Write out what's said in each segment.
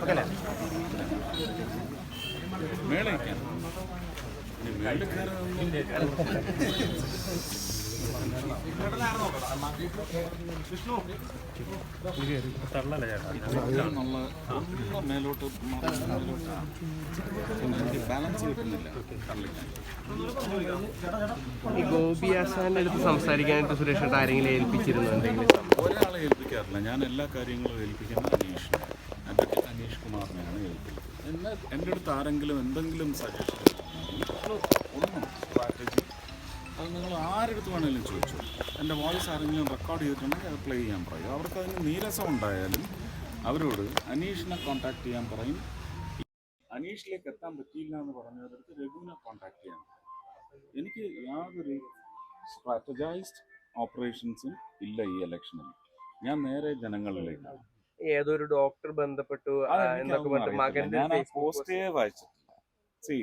Okay. മേളിൽ മേലോട്ട് എനിക്ക് ബാലൻസ് കിട്ടുന്നില്ല ഈ ഗോപി ആശാന്റെ അടുത്ത് സംസാരിക്കാനായിട്ട് സുരേഷ് ആരെങ്കിലും ഏൽപ്പിച്ചിരുന്നു എന്തെങ്കിലും? ഒരാളെ ഏൽപ്പിക്കാറില്ല. ഞാൻ എല്ലാ കാര്യങ്ങളും ഏൽപ്പിക്കുന്നത് അനീഷ് അനീഷ് കുമാറിനെയാണ് ഏൽപ്പിക്കുന്നത്. എന്നെ എന്റെ അടുത്ത് ആരെങ്കിലും എന്തെങ്കിലും സജഷൻ ഒന്നും സ്ട്രാറ്റജി അത് നിങ്ങൾ ആരെടുത്ത് വേണമെങ്കിലും ചോദിച്ചു. എന്റെ വോയിസ് ആരെങ്കിലും റെക്കോർഡ് ചെയ്തിട്ടുണ്ടെങ്കിൽ അത് പ്ലേ ചെയ്യാൻ പറയും. അവർക്ക് അതിന് നീരസം ഉണ്ടായാലും അവരോട് അനീഷിനെ കോൺടാക്ട് ചെയ്യാൻ പറയും. അനീഷിലേക്ക് എത്താൻ പറ്റിയില്ല എന്ന് പറഞ്ഞവരടുത്ത് രഘുവിനെ കോൺടാക്ട് ചെയ്യാൻ. എനിക്ക് യാതൊരു സ്ട്രാറ്റജൈസ്ഡ് ഓപ്പറേഷൻസും ഇല്ല ഈ ഇലക്ഷനിൽ ഞാൻ നേരെ ജനങ്ങളിലേക്കാണ് ഏതൊരു ഡോക്ടർ ബന്ധപ്പെട്ടു എന്നൊക്കെ. മകന്റെ പോസ്റ്റേ വായിച്ചിട്ടില്ല. സി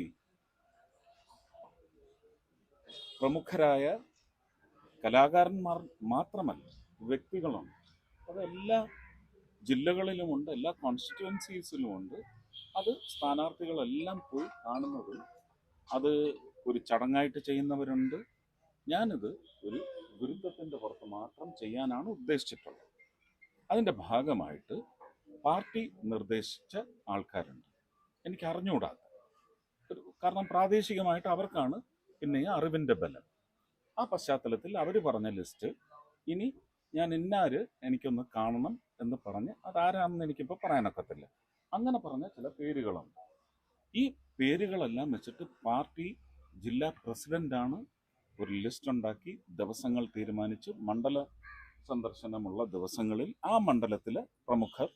പ്രമുഖരായ കലാകാരന്മാർ മാത്രമല്ല വ്യക്തികളുണ്ട്. അത് എല്ലാ ജില്ലകളിലുമുണ്ട് എല്ലാ കോൺസ്റ്റിറ്റുവൻസീസിലുമുണ്ട് അത് സ്ഥാനാർത്ഥികളെല്ലാം പോയി കാണുന്നത് അത് ഒരു ചടങ്ങായിട്ട് ചെയ്യുന്നവരുണ്ട്. ഞാനിത് ഒരു ഗുരുത്വത്തിന്റെ പുറത്ത് മാത്രം ചെയ്യാനാണ് ഉദ്ദേശിച്ചിട്ടുള്ളത്. അതിന്റെ ഭാഗമായിട്ട് പാർട്ടി നിർദ്ദേശിച്ച ആൾക്കാരുണ്ട്. എനിക്ക് അറിഞ്ഞുകൂടാ കാരണം പ്രാദേശികമായിട്ട് അവർക്കാണ് പിന്നെ അറിവിന്റെ ബലം. ആ പശ്ചാത്തലത്തിൽ അവർ പറഞ്ഞ ലിസ്റ്റ് ഇനി ഞാൻ ഇന്നാര് എനിക്കൊന്ന് കാണണം എന്ന് പറഞ്ഞ് അതാരാണെന്ന് എനിക്കിപ്പോൾ പറയാനൊക്കത്തില്ല. അങ്ങനെ പറഞ്ഞ ചില പേരുകളുണ്ട്. ഈ പേരുകളെല്ലാം വെച്ചിട്ട് പാർട്ടി ജില്ലാ പ്രസിഡന്റാണ് ഒരു ലിസ്റ്റ് ഉണ്ടാക്കി ദിവസങ്ങൾ തീരുമാനിച്ച് മണ്ഡല സന്ദർശനമുള്ള ദിവസങ്ങളിൽ ആ മണ്ഡലത്തിലെ പ്രമുഖർ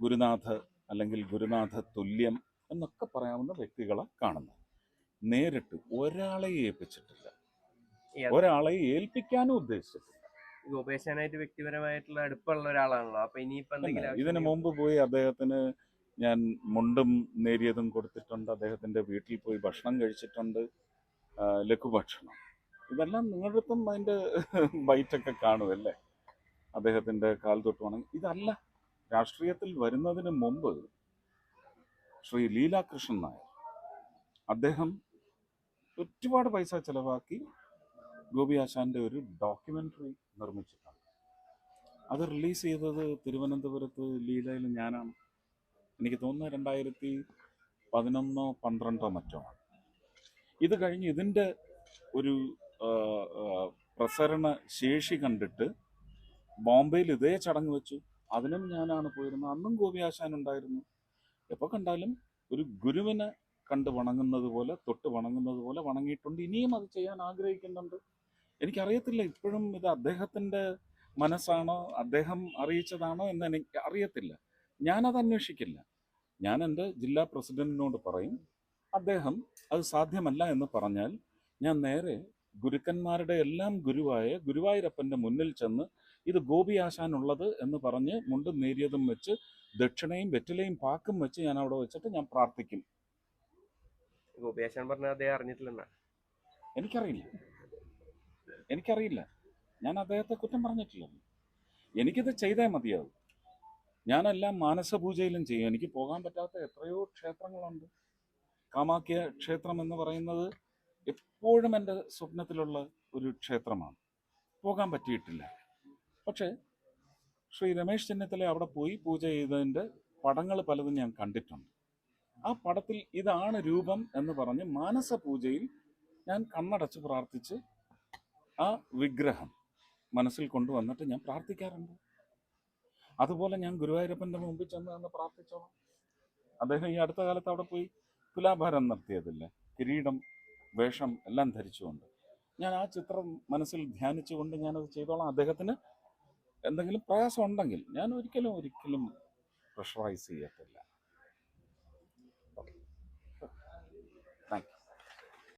ഗുരുനാഥ അല്ലെങ്കിൽ ഗുരുനാഥ തുല്യം എന്നൊക്കെ പറയാവുന്ന വ്യക്തികളെ കാണുന്നു നേരിട്ട് ഒരാളെ ഏൽപ്പിച്ചിട്ടില്ല. ഒരാളെ ഏൽപ്പിക്കാനും ഉദ്ദേശിച്ചിട്ടില്ല. ഗോപി വ്യക്തിപരമായിട്ടുള്ള അടുപ്പമുള്ള ഒരാളാണല്ലോ. അപ്പൊ ഇനിയിപ്പോ എന്തെങ്കിലും അല്ല, ആവശ്യം ഇതിനു മുമ്പ് പോയി അദ്ദേഹത്തിന് ഞാൻ മുണ്ടും നേരിയതും കൊടുത്തിട്ടുണ്ട്. അദ്ദേഹത്തിന്റെ വീട്ടിൽ പോയി ഭക്ഷണം കഴിച്ചിട്ടുണ്ട്. ലഘുഭക്ഷണം. ഇതെല്ലാം നിങ്ങളുടെ അതിന്റെ ബൈറ്റൊക്കെ കാണുമല്ലേ അദ്ദേഹത്തിന്റെ കാൽ തൊട്ട് ഇതല്ല രാഷ്ട്രീയത്തിൽ വരുന്നതിന് മുമ്പ് ശ്രീ ലീലാകൃഷ്ണൻ നായർ അദ്ദേഹം ഒരുപാട് പൈസ ചെലവാക്കി ഗോപി ആശാന്റെ ഒരു ഡോക്യുമെന്ററി നിർമ്മിച്ചിട്ടുണ്ട്. അത് റിലീസ് ചെയ്തത് തിരുവനന്തപുരത്ത് ലീലയിൽ ഞാനാണ്. എനിക്ക് തോന്നുന്നത് രണ്ടായിരത്തി പതിനൊന്നോ പന്ത്രണ്ടോ മറ്റോ ആണ്. ഇത് കഴിഞ്ഞ് ഇതിന്റെ ഒരു പ്രസരണ ശേഷി കണ്ടിട്ട് ബോംബെയിൽ ഇതേ ചടങ്ങ് വെച്ചു. അതിനും ഞാനാണ് പോയിരുന്നത്. അന്നും ഗോപി ആശാൻ ഉണ്ടായിരുന്നു. എപ്പോൾ കണ്ടാലും ഒരു ഗുരുവിനെ കണ്ട് വണങ്ങുന്നത് പോലെ തൊട്ട് വണങ്ങുന്നത് പോലെ വണങ്ങിയിട്ടുണ്ട്. ഇനിയും അത് ചെയ്യാൻ ആഗ്രഹിക്കുന്നുണ്ട്. എനിക്കറിയത്തില്ല ഇപ്പോഴും ഇത് അദ്ദേഹത്തിന്റെ മനസ്സാണോ അദ്ദേഹം അറിയിച്ചതാണോ എന്ന് എനിക്ക് അറിയത്തില്ല. ഞാനത് അന്വേഷിക്കില്ല. ഞാൻ എന്റെ ജില്ലാ പ്രസിഡന്റിനോട് പറയും അദ്ദേഹം അത് സാധ്യമല്ല എന്ന് പറഞ്ഞാൽ ഞാൻ നേരെ ഗുരുക്കന്മാരുടെ എല്ലാം ഗുരുവായ ഗുരുവായൂരപ്പന്റെ മുന്നിൽ ചെന്ന് ഇത് ഗോപി ആശാനുള്ളത് എന്ന് പറഞ്ഞ് മുണ്ടും നേരിയതും വെച്ച് ദക്ഷിണയും വെറ്റിലയും പാക്കും വെച്ച് ഞാൻ അവിടെ വെച്ചിട്ട് ഞാൻ പ്രാർത്ഥിക്കും. ഗോപി ആശാൻ പറഞ്ഞ അദ്ദേഹം അറിഞ്ഞിട്ടില്ലെന്നാ? എനിക്കറിയില്ല. എനിക്കറിയില്ല. ഞാൻ അദ്ദേഹത്തെ കുറ്റം പറഞ്ഞിട്ടില്ല. എനിക്കിത് ചെയ്തേ മതിയാവും. ഞാനെല്ലാം മാനസപൂജയിലും ചെയ്യും. എനിക്ക് പോകാൻ പറ്റാത്ത എത്രയോ ക്ഷേത്രങ്ങളുണ്ട്. കാമാക്യ ക്ഷേത്രം എന്ന് പറയുന്നത് എപ്പോഴും എന്റെ സ്വപ്നത്തിലുള്ള ഒരു ക്ഷേത്രമാണ്. പോകാൻ പറ്റിയിട്ടില്ല. പക്ഷേ ശ്രീ രമേശ് ചെന്നിത്തല അവിടെ പോയി പൂജ ചെയ്തതിന്റെ പടങ്ങൾ പലതും ഞാൻ കണ്ടിട്ടുണ്ട്. ആ പടത്തിൽ ഇതാണ് രൂപം എന്ന് പറഞ്ഞ് മാനസ പൂജയിൽ ഞാൻ കണ്ണടച്ച് പ്രാർത്ഥിച്ച് ആ വിഗ്രഹം മനസ്സിൽ കൊണ്ടുവന്നിട്ട് ഞാൻ പ്രാർത്ഥിക്കാറുണ്ട്. അതുപോലെ ഞാൻ ഗുരുവായൂരപ്പന്റെ മുമ്പിൽ ചെന്ന് നിന്ന് പ്രാർത്ഥിച്ചോളാം. അദ്ദേഹം ഈ അടുത്ത കാലത്ത് അവിടെ പോയി തുലാഭാരം നടത്തിയതില്ല? കിരീടം വേഷം എല്ലാം ധരിച്ചുകൊണ്ട്. ഞാൻ ആ ചിത്രം മനസ്സിൽ ധ്യാനിച്ചുകൊണ്ട് ഞാനത് ചെയ്തോളാം. അദ്ദേഹത്തിന് എന്തെങ്കിലും പ്രയാസം ഉണ്ടെങ്കിൽ ഞാൻ ഒരിക്കലും ഒരിക്കലും പ്രഷറൈസ് ചെയ്യത്തില്ല.